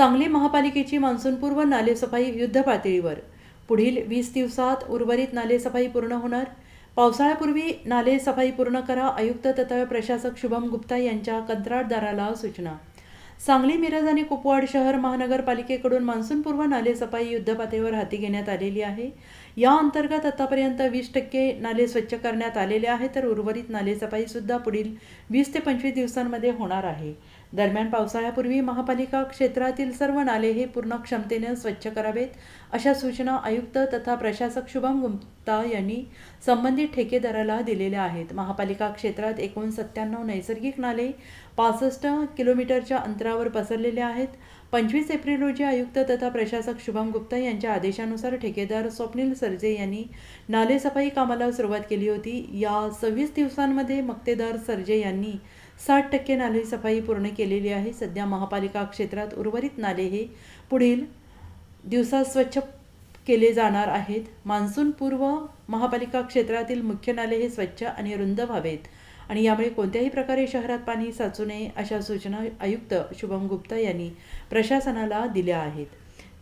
सांगली महापालिकेची मान्सूनपूर्व नालेसफाई युद्धपातळीवर पुढील वीस दिवसात उर्वरित नालेसफाई पूर्ण होणार. पावसाळ्यापूर्वी नालेसफाई पूर्ण करा आयुक्त तथा प्रशासक शुभम गुप्ता यांच्या कंत्राटदाराला सूचना. सांगली मिरज आणि कुपवाड शहर महानगरपालिकेकडून मान्सूनपूर्व नालेसफाई युद्धपातळीवर हाती घेण्यात आलेली आहे. या अंतर्गत आतापर्यंत वीस टक्के नाले स्वच्छ करण्यात आलेले आहे तर उर्वरित नाले पुढील वीस ते पंचवीस दिवसांमध्ये होणार आहे. दरम्यान पावसाळ्यापूर्वी महापालिका क्षेत्रातील सर्व नाले हे पूर्ण क्षमतेने स्वच्छ करावेत अशा सूचना आयुक्त तथा प्रशासक शुभम गुप्ता यांनी संबंधित ठेकेदाराला दिलेल्या आहेत. महापालिका क्षेत्रात एकूण सत्त्याण्णव नैसर्गिक नाले पासष्ट किलोमीटरच्या अंतरावर पसरलेले आहेत. पंचवीस एप्रिल रोजी आयुक्त तथा प्रशासक शुभम गुप्ता यांच्या आदेशानुसार ठेकेदार स्वप्नील सरजे यांनी नालेसफाई कामाला सुरुवात केली होती. या सव्वीस दिवसांमध्ये मक्तेदार सरजे यांनी साठ टक्के नालेसफाई पूर्ण केलेली आहे. सध्या महापालिका क्षेत्रात उर्वरित नाले हे पुढील दिवसात स्वच्छ केले जाणार आहेत. मान्सूनपूर्व महापालिका क्षेत्रातील मुख्य नाले हे स्वच्छ आणि रुंद व्हावेत. आणि यामुळे कोणत्याही प्रकारे शहरात पाणी साचू नये अशा सूचना आयुक्त शुभम गुप्ता यांनी प्रशासनाला दिल्या आहेत.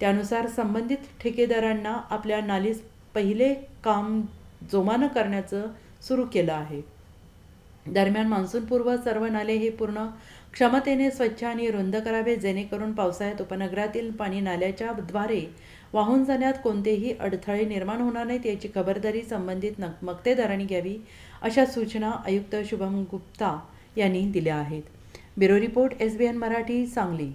त्यानुसार संबंधित ठेकेदारांना आपल्या नालीस पहिले काम जोमानं करण्याचं सुरू केलं आहे. दरम्यान मान्सूनपूर्व सर्व नाले हे पूर्ण क्षमतेने स्वच्छ आणि रुंद करावे जेणेकरून पावसाळ्यात उपनगरातील पाणी नाल्याच्या द्वारे वाहून जाण्यात कोणतेही अडथळे निर्माण होणार नाहीत याची खबरदारी संबंधित नक मक्तेदारांनी घ्यावी अशा सूचना आयुक्त शुभम गुप्ता यांनी दिल्या आहेत. Bureau report S B N Marathi Sangli.